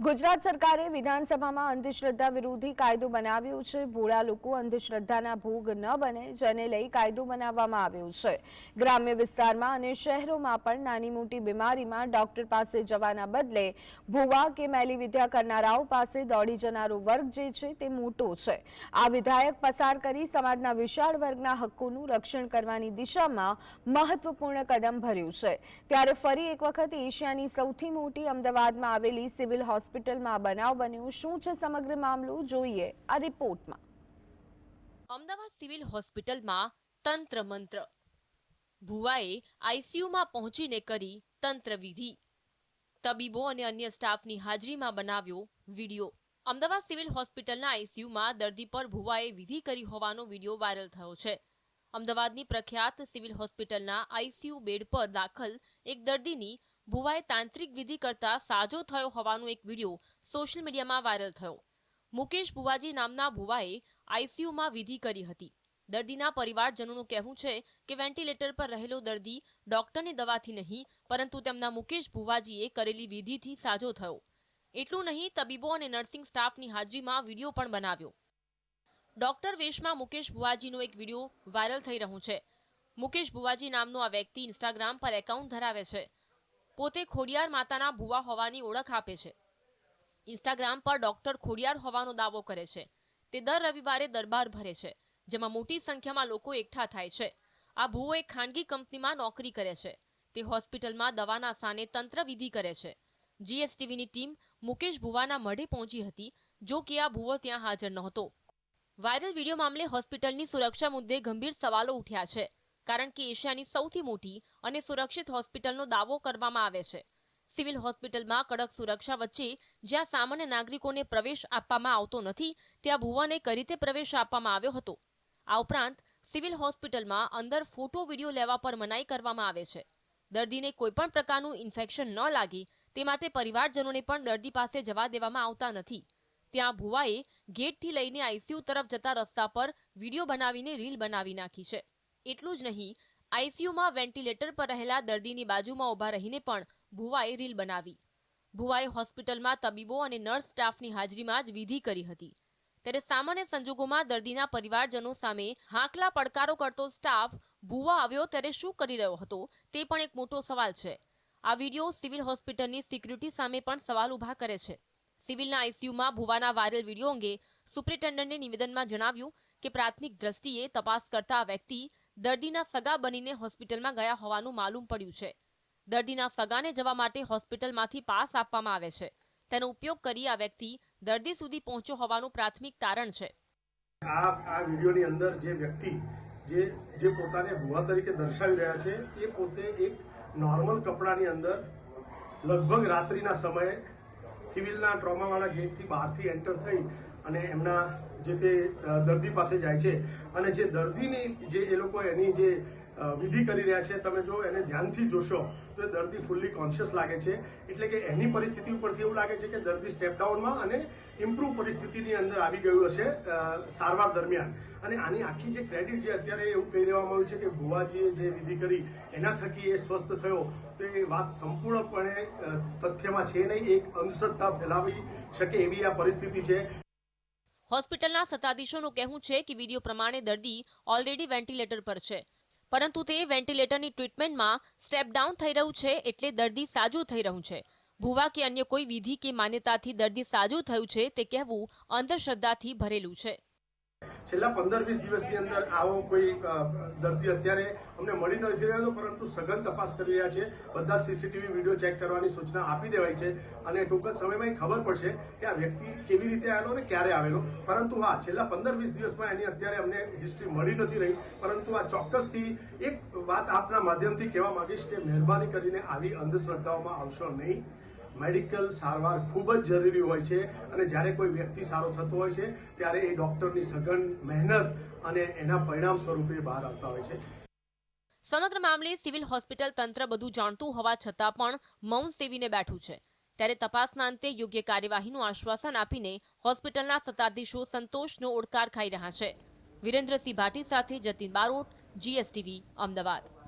ગુજરાત સરકારે વિધાનસભામાં અંધશ્રદ્ધા વિરોધી કાયદો બનાવ્યો છે. ભોળા લોકો અંધશ્રદ્ધાના ભોગ ન બને, જેને લઈ કાયદો બનાવવામાં આવ્યો છે. ગ્રામ્ય વિસ્તારમાં અને શહેરોમાં પણ નાની મોટી બીમારીમાં ડોક્ટર પાસે જવાના બદલે ભૂવા કે મેલી વિદ્યા કરનારાઓ પાસે દોડી જનારો વર્ગ જે છે તે મોટો છે. આ વિધાયક પસાર કરી સમાજના વિશાળ વર્ગના હક્કોનું રક્ષણ કરવાની દિશામાં મહત્વપૂર્ણ કદમ ભર્યું છે. ત્યારે ફરી એક વખત એશિયાની સૌથી મોટી અમદાવાદમાં આવેલી સિવિલ હોસ્પિટલમાં બનાવ બન્યું. શું છે સમગ્ર મામલો? જોઈએ આ રિપોર્ટમાં. અમદાવાદ સિવિલ હોસ્પિટલમાં તંત્ર મંત્ર. ભુવાએ આઈસીયુમાં પહોંચીને કરી તંત્ર વિધિ તબીબો અને અન્ય સ્ટાફની હાજરીમાં બનાવ્યો વીડિયો. અમદાવાદ સિવિલ હોસ્પિટલના આઈસીયુમાં દર્દી પર ભુવાએ વિધિ કરી હોવાનો વીડિયો વાયરલ થયો છે. અમદાવાદની પ્રખ્યાત સિવિલ હોસ્પિટલના આઈસીયુ બેડ પર દાખલ એક દર્દીની ભુવાએ તાંત્રિક વિધિ કરતા સાજો થયો હોવાનો એક વીડિયો સોશિયલ મીડિયામાં વાયરલ થયો. મુકેશ ભુવાજી નામના ભુવાએ આઈસીયુમાં વિધિ કરી હતી. દર્દીના પરિવારજનોનું કહેવું છે કે વેન્ટિલેટર પર રહેલો દર્દી ડોક્ટરની દવાથી નહીં, પરંતુ તેમના મુકેશ ભુવાજીએ કરેલી વિધિથી સાજો થયો. એટલું નહીં, તબીબો અને નર્સિંગ સ્ટાફની હાજરીમાં વીડિયો પણ બનાવ્યો. ડોક્ટર વેશમાં મુકેશ ભુવાજીનો એક વીડિયો વાયરલ થઈ રહ્યો છે. મુકેશ ભુવાજી નામનો આ વ્યક્તિ ઇન્સ્ટાગ્રામ પર એકાઉન્ટ ધરાવે છે. પોતે ખોડિયાર માતાના ભુવા હોવાની ઓળખ આપે છે. ઇન્સ્ટાગ્રામ પર ડોક્ટર ખોડિયાર હોવાનો દાવો કરે છે. તે દર રવિવારે દરબાર ભરે છે, જેમાં મોટી સંખ્યામાં લોકો એકઠા થાય છે. આ ભુવો એક ખાનગી કંપનીમાં નોકરી કરે છે. તે હોસ્પિટલમાં દવાના સ્થાને તંત્ર વિધિ કરે છે. જીએસટીવીની ટીમ મુકેશ ભુવાના મઢે પહોંચી હતી, જો કે આ ભુવો ત્યાં હાજર નહોતો. વાયરલ વીડિયો મામલે હોસ્પિટલની સુરક્ષા મુદ્દે ગંભીર સવાલો ઉઠ્યા છે. કારણ કે એશિયાની સૌથી મોટી અને સુરક્ષિત હોસ્પિટલનો દાવો કરવામાં આવે છે. સિવિલ હોસ્પિટલમાં કડક સુરક્ષા વચ્ચે જ્યાં સામાન્ય નાગરિકોને પ્રવેશ આપવામાં આવતો નથી, ત્યાં ભુવાને કઈ રીતે પ્રવેશ આપવામાં આવ્યો હતો? આ ઉપરાંત, સિવિલ હોસ્પિટલમાં અંદર ફોટો વીડિયો લેવા પર મનાઈ કરવામાં આવે છે. દર્દીને કોઈપણ પ્રકારનું ઇન્ફેક્શન ન લાગે, તે માટે પરિવારજનોને પણ દર્દી પાસે જવા દેવામાં આવતા નથી. ત્યાં ભુવાએ ગેટથી લઈને આઈસીયુ તરફ જતા રસ્તા પર વીડિયો બનાવીને રીલ બનાવી નાખી છે. એટલું જ નહીં આઈસીયુમાં વેન્ટિલેટર પર રહેલા દર્દીની બાજુમાં ઊભા રહીને પણ ભુવાએ રીલ બનાવી. ભુવાએ હોસ્પિટલમાં તબીબો અને નર્સ સ્ટાફની હાજરીમાં જ વિધિ કરી હતી. ત્યારે સામાન્ય સંજોગોમાં દર્દીના પરિવારજનો સામે હાંકલા પડકારો કરતો સ્ટાફ ભુવા આવ્યો ત્યારે શું કરી રહ્યો હતો તે પણ એક મોટો સવાલ છે. આ વીડિયો સિવિલ હોસ્પિટલની સિક્યુરિટી સામે પણ સવાલ ઊભા કરે છે. સિવિલના આઈસીયુમાં ભુવાના વાયરલ વીડિયો અંગે સુપ્રિન્ટેન્ડન્ટે નિવેદનમાં જણાવ્યું કે પ્રાથમિક દ્રષ્ટિએ તપાસ કરતા વ્યક્તિ દર્દીના સગા બનીને હોસ્પિટલમાં ગયા હોવાનું માલુમ પડ્યું છે. દર્દીના સગાને જવા માટે હોસ્પિટલમાંથી પાસ આપવામાં આવે છે. તેનો ઉપયોગ કરી આ વ્યક્તિ દર્દી સુધી પહોંચ્યો હોવાનું પ્રાથમિક તારણ છે. આ આ વિડીયોની અંદર જે વ્યક્તિ જે જે પોતાને ભુવા તરીકે દર્શાવી રહ્યા છે, એ પોતે એક નોર્મલ કપડાની અંદર લગભગ રાત્રિના સમયે સિવિલના ટ્રોમાવાળા ગેટથી બહારથી એન્ટર થઈ અને એમના જે તે દર્દી પાસે જાય છે. અને જે દર્દીની જે એ લોકો એની જે વિધિ કરી રહ્યા છે, તમે જો એને ધ્યાનથી જોશો, તો એ દર્દી ફૂલ્લી કોન્શિયસ લાગે છે. એટલે કે એની પરિસ્થિતિ ઉપરથી એવું લાગે છે કે દર્દી સ્ટેપ ડાઉનમાં અને ઇમ્પ્રૂવ પરિસ્થિતિની અંદર આવી ગયું હશે સારવાર દરમિયાન. અને આની આખી જે ક્રેડિટ જે અત્યારે એવું કહી રહેવામાં આવ્યું છે કે ભુવાજીએ જે વિધિ કરી, એના થકી એ સ્વસ્થ થયો, તો એ વાત સંપૂર્ણપણે તથ્યમાં છે નહીં, એક અંધશ્રદ્ધા ફેલાવી શકે એવી આ પરિસ્થિતિ છે. હોસ્પિટલના સત્તાધીશોનું કહેવું છે કે વીડિયો પ્રમાણે દર્દી ઓલરેડી વેન્ટિલેટર પર છે. પરંતુ તે વેન્ટિલેટરની ટ્રીટમેન્ટમાં સ્ટેપ ડાઉન થઈ રહ્યું છે એટલે દર્દી સાજું થઈ રહ્યું છે. ભુવા કે અન્ય કોઈ વિધિ કે માન્યતાથી દર્દી સાજું થયું છે તે કહેવું અંધશ્રદ્ધાથી ભરેલું છે. છેલ્લા પંદર વીસ દિવસની અંદર આવો કોઈ દર્દી અત્યારે અમને મળી નથી રહ્યો પરંતુ સઘન તપાસ કરી રહ્યા છે. બધા સીસીટીવી વીડિયો ચેક કરવાની સૂચના આપી દેવાય છે અને ટૂંક જ સમયમાં ખબર પડશે કે આ વ્યક્તિ કેવી રીતે આવેલો અને ક્યારે આવેલો. પરંતુ હા, છેલ્લા પંદર વીસ દિવસમાં એની અત્યારે અમને હિસ્ટ્રી મળી નથી રહી. પરંતુ આ ચોક્કસથી એક વાત આપના માધ્યમથી કહેવા માંગીશ કે મહેરબાની કરીને આવી અંધશ્રદ્ધાઓમાં આવશો નહીં. મેડિકલ સારવાર ખૂબ જ જરૂરી હોય છે અને જ્યારે કોઈ વ્યક્તિ સારો થતો હોય છે, ત્યારે એ ડોક્ટરની સઘન મહેનત અને એના પરિણામ સ્વરૂપે બહાર આવતા હોય છે. સમગ્ર મામલે સિવિલ હોસ્પિટલ તંત્ર બધું જાણતું હોવા છતાં પણ મૌન સેવીને બેઠું છે. ત્યારે તપાસના અંતે યોગ્ય કાર્યવાહીનું આશ્વાસન આપીને હોસ્પિટલના સત્તાધીશો સંતોષનો ઓડકાર ખાઈ રહ્યા છે. વિરેન્દ્રસિંહ ભાટી સાથે જતીન બારોટ, જીએસટીવી, અમદાવાદ.